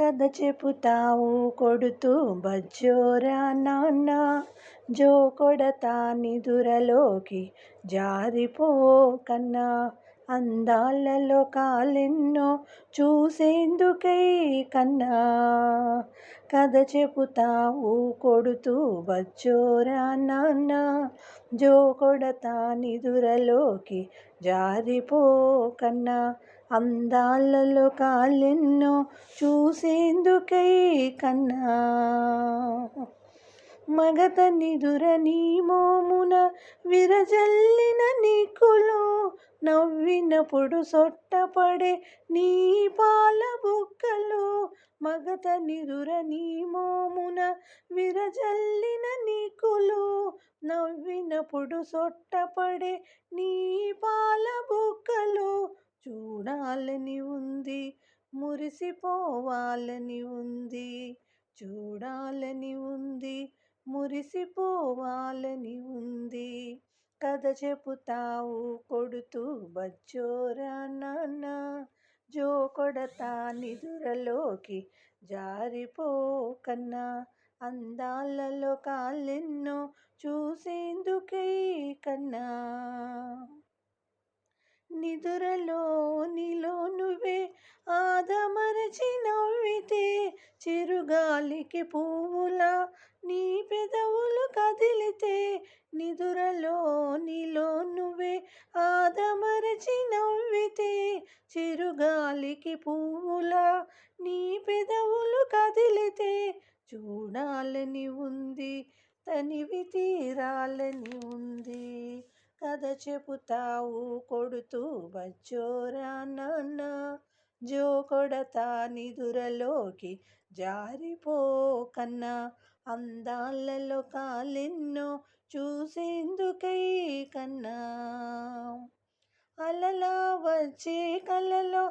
కథ చెబుతావు కొడుతూ బజ్జోరా నాన్న జో కొడతా నిదురలోకి జారిపో కన్నా. అందాలలో కాలెన్నో చూసేందుకై కన్నా. కథ చెబుతావు కొడుతూ బచ్చోరా నాన్న జో కొడతా నిదురలోకి జారిపో కన్నా. అందాలలో కాలెన్నో చూసేందుకై కన్నా. మగత నిదుర నీ మోమున విరజల్లిన నీకులో నవ్వినప్పుడు సొట్టపడే నీ పాల బుక్కలో మగత నిదుర నీ మోమున విరజల్లిన నీకులో నవ్వినప్పుడు సొట్టపడే నీ పాల బుక్కలో చూడాలని ఉంది మురిసిపోవాలని ఉంది. చూడాలని ఉంది మురిసిపోవాలని ఉంది. కథ చెబుతావు కొడుతూ బజ్జోరా నాన్న. జో కొడతా నిదురలోకి జారిపోకన్నా అందాలలో కాలెన్నో చూసేందుకే కన్నా. చిరుగాలికి పువ్వులా నీ పెదవులు కదిలితే నిదురలో నీలో నువ్వే ఆదమరచి నవ్వితే చిరుగాలికి పువ్వులా నీ పెదవులు కదిలితే చూడాలని ఉంది తనివి తీరాలని ఉంది. కథ చెబుతావు కొడుతూ బచ్చోరా నాన్న జో కొడతా నిదురలోకి జారిపో కన్నా. అందాలలో కాలెన్నో చూసేందుకై కన్నా. అలలా వచ్చే కలలో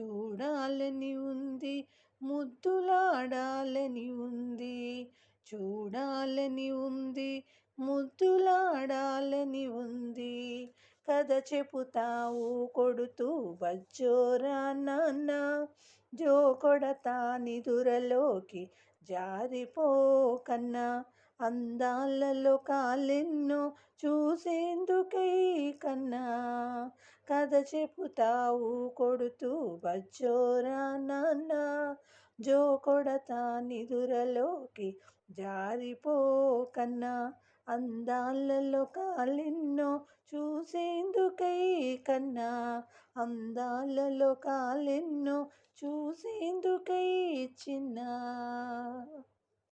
చూడాలని ఉంది ముద్దులాడాలని ఉంది. చూడాలని ఉంది ముద్దులాడాలని ఉంది. కథ చెబుతావు కొడుతూ బజ్జోరా నాన్న జో కొడతా నిదురలోకి జారిపో కన్నా. అందాలలో కాలెన్నో చూసేందుకై కన్నా. కథ చెబుతావు కొడుతూ బచ్చోరా నాన్న జో కొడతా నిదురలోకి జారిపో కన్నా. అందాలలో కాలెన్నో చూసేందుకై కన్నా. అందాలలో కాలెన్నో చూసేందుకై చిన్న.